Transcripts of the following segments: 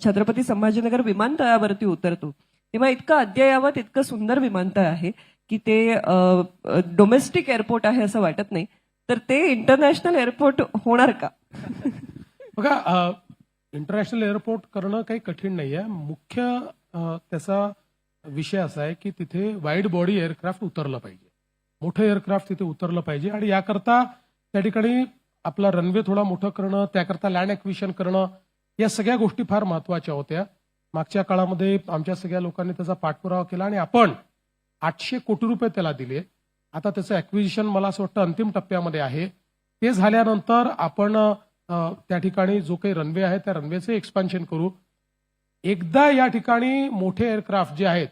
छत्रपती संभाजीनगर विमानतळावरती उतरतो. तेव्हा इतकं अद्ययावत इतकं सुंदर विमानतळ आहे की ते डोमेस्टिक एअरपोर्ट आहे असं वाटत नाही. तर ते इंटरनॅशनल एअरपोर्ट होणार का? बघा इंटरनॅशनल एअरपोर्ट करणं काही कठीण नाही आहे मुख्य त्याचा विषय असा आहे की तिथे वाईड बॉडी एअरक्राफ्ट उतरलं पाहिजे. मोठं एअरक्राफ्ट तिथे उतरलं पाहिजे आणि याकरता त्या ठिकाणी आपला रनवे थोडा मोठं करणं त्याकरता लँड ॲक्विशन करणं या सगळ्या गोष्टी फार महत्त्वाच्या होत्या. मागच्या काळामध्ये आमच्या सगळ्या लोकांनी त्याचा पाठपुरावा केला आणि आपण आठशे कोटी रुपये त्याला दिले. आता त्याचं ॲक्विजिशन मला असं वाटतं अंतिम टप्प्यामध्ये आहे. ते झाल्यानंतर आपण त्या ठिकाणी जो काही रनवे आहे त्या रनवेचं एक्सपान्शन करू. एकदा या ठिकाणी मोठे एअरक्राफ्ट जे आहेत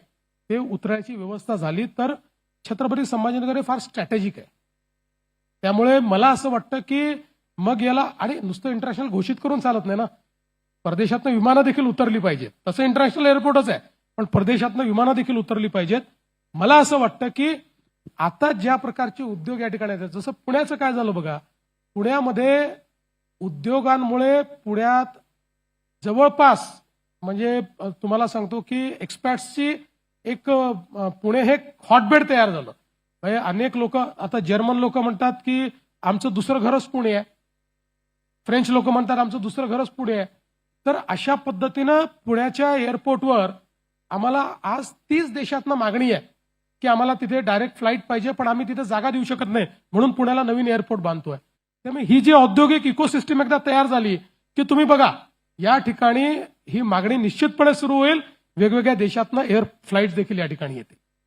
ते उतरायची व्यवस्था झाली तर छत्रपती संभाजीनगर हे फार स्ट्रॅटेजिक आहे. त्यामुळे मला असं वाटतं की मग याला आणि नुसतं इंटरनॅशनल घोषित करून चालत नाही ना. परदेशातनं विमानं देखील उतरली पाहिजेत. तसं इंटरनॅशनल एअरपोर्टच आहे. पण परदेशातनं विमानं देखील उतरली पाहिजेत. मला असं वाटतं की आता ज्या प्रकारचे उद्योग या ठिकाणी आहेत जसं पुण्याचं काय झालं बघा. पुण्यामध्ये उद्योगांमुळे पुण्यात जवळपास म्हणजे तुम्हाला सांगतो की एक्सपॅट्सची एक पुणे हे हॉटबेड तयार झालं. म्हणजे अनेक लोक आता जर्मन लोक म्हणतात की आमचं दुसरं घरच पुणे आहे. फ्रेंच लोक म्हणतात आमचं दुसरं घरच पुणे आहे. तर अशा पद्धतीनं पुण्याच्या एअरपोर्टवर आम्हाला आज तीस देशातनं मागणी आहे की आम्हाला तिथे डायरेक्ट फ्लाईट पाहिजे पण आम्ही तिथे जागा देऊ शकत नाही म्हणून पुण्याला नवीन एअरपोर्ट बांधतोय. त्यामुळे ही जी औद्योगिक इकोसिस्टम एकदा तयार झाली की तुम्ही बघा या ठिकाणी ही मागणी निश्चितपणे सुरू होईल. वेगवेगळ्या देशातनं एअर फ्लाईट देखील या ठिकाणी येते